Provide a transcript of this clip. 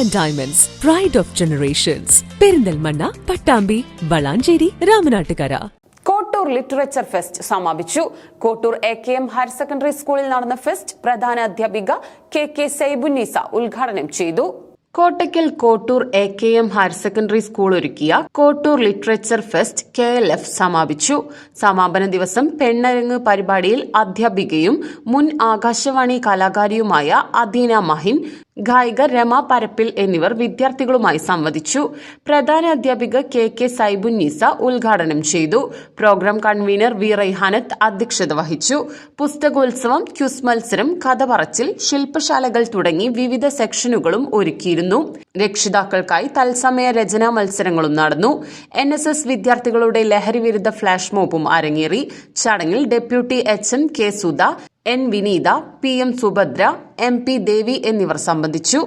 And diamonds pride of generations Perinthalmanna Pattambi Valanchery Ramanattukara Kottoor literature fest സമാപിച്ചു. Kottoor A K M higher secondary സ്കൂളിൽ നടന്ന fest പ്രധാന അധ്യാപിക K K Saibunnisa ഉദ്ഘാടനം ചെയ്തു. Kottakkal Kottoor A K M higher secondary school ഒരുക്കിയ Kottoor literature fest K L F സമാപിച്ചു. സമാപന ദിവസം പെണ്ണരങ്ങ് പരിപാടിയിൽ അധ്യാപികയും മുൻ ആകാശവാണി കലാകാരിയുമായ അദീന മഹിൻ ഗായിക രമ പരപ്പിൽ എന്നിവർ വിദ്യാർത്ഥികളുമായി സംവദിച്ചു. പ്രധാന അധ്യാപിക കെ കെ സൈബുന്നീസ ഉദ്ഘാടനം ചെയ്തു. പ്രോഗ്രാം കൺവീനർ വി റൈഹാനത്ത് അധ്യക്ഷത വഹിച്ചു. പുസ്തകോത്സവം ക്യുസ് മത്സരം കഥ പറച്ചിൽ ശില്പശാലകൾ തുടങ്ങി വിവിധ സെക്ഷനുകളും ഒരുക്കിയിരുന്നു. രക്ഷിതാക്കൾക്കായി തത്സമയ രചനാ മത്സരങ്ങളും നടന്നു. എൻ എസ് എസ് വിദ്യാർത്ഥികളുടെ ലഹരി വിരുദ്ധ ഫ്ളാഷ് മോബും അരങ്ങേറി. ചടങ്ങിൽ deputy H M K Sudha N Vineetha P M Subhadra M P Devi എന്നിവർ സംബന്ധിച്ചു.